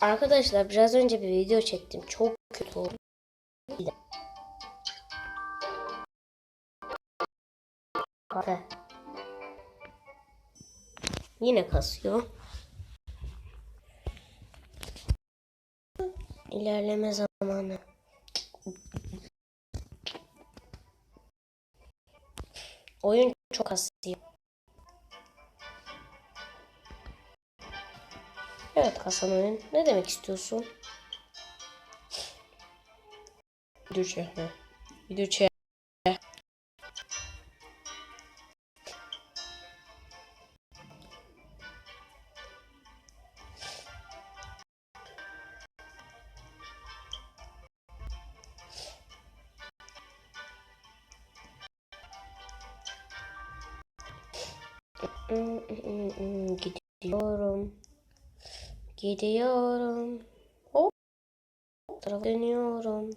Arkadaşlar biraz önce bir video çektim. Çok kötü oldu. Kahve. Yine kasıyor. İlerleme zamanı. Oyun çok kasıyor. Evet kasan oyun. Ne demek istiyorsun? Video çekme. Video çek. Gidiyorum. Gidiyorum. Hop. Bu tarafa dönüyorum.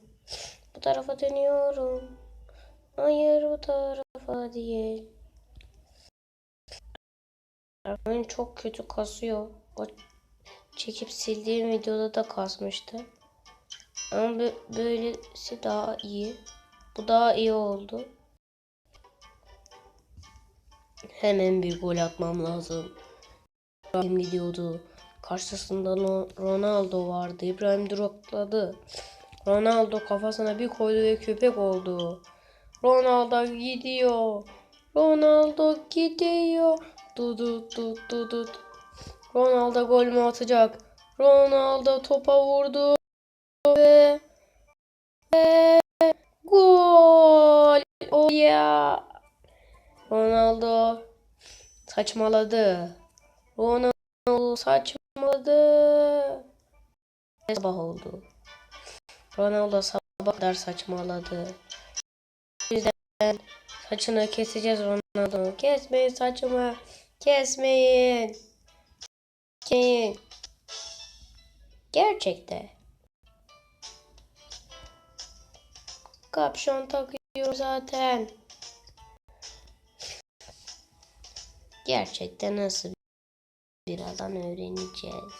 Bu tarafa dönüyorum. Hayır bu tarafa değil. Oyun çok kötü kasıyor. O çekip sildiğim videoda da kasmıştı. Ama bö- böylesi daha iyi. Bu daha iyi oldu. Hemen bir gol atmam lazım. İbrahim gidiyordu. Karşısında Ronaldo vardı. İbrahim dropladı. Ronaldo kafasına bir koydu ve köpek oldu. Ronaldo gidiyor. Ronaldo gidiyor. Dudut dut dudut. Ronaldo gol mü atacak? Ronaldo topa vurdu. Ve, ve gol. Oh ya. Ronaldo saçmaladı. Ronaldo saçmaladı. Sabah oldu. Ronaldo sabah kadar saçmaladı. O yüzden saçını keseceğiz Ronaldo. Kesmeyin saçımı. Kesmeyin. Kesmeyin. Gerçekte. Kapşon takıyor zaten. Gerçekten nasıl birazdan öğreneceğiz.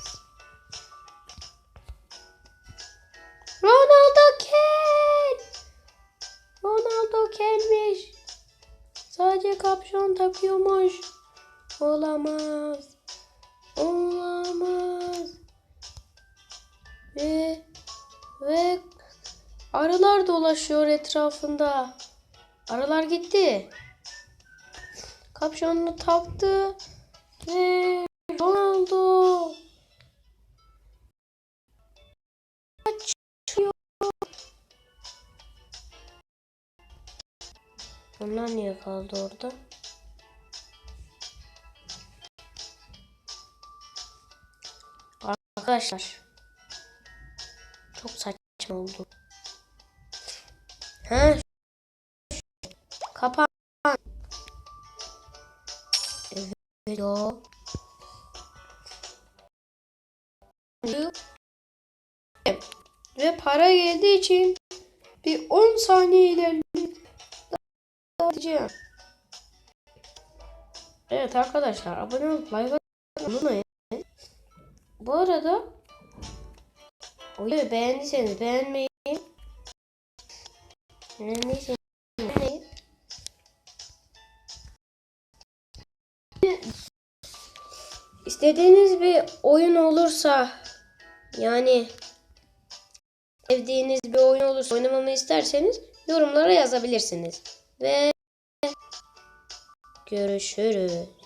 Ronaldo kel. Ronaldo kelmiş. Sadece kapşon takıyormuş. Olamaz. Olamaz. Ve ve arılar dolaşıyor etrafında. Arılar gitti. Kapşonunu taktı ve Onlar niye kaldı orada? Arkadaşlar çok saçma oldu. Ha? Kapan. Evet ya. Ve para geldiği için bir 10 saniye ilerleyip dağıtacağım. Evet arkadaşlar abone olup like unutmayın. Bu arada oyunu beğendiyseniz beğenmeyi beğendiyseniz beğenmeyi İstediğiniz bir oyun olursa yani sevdiğiniz bir oyun olursa oynamamı isterseniz yorumlara yazabilirsiniz. Ve görüşürüz.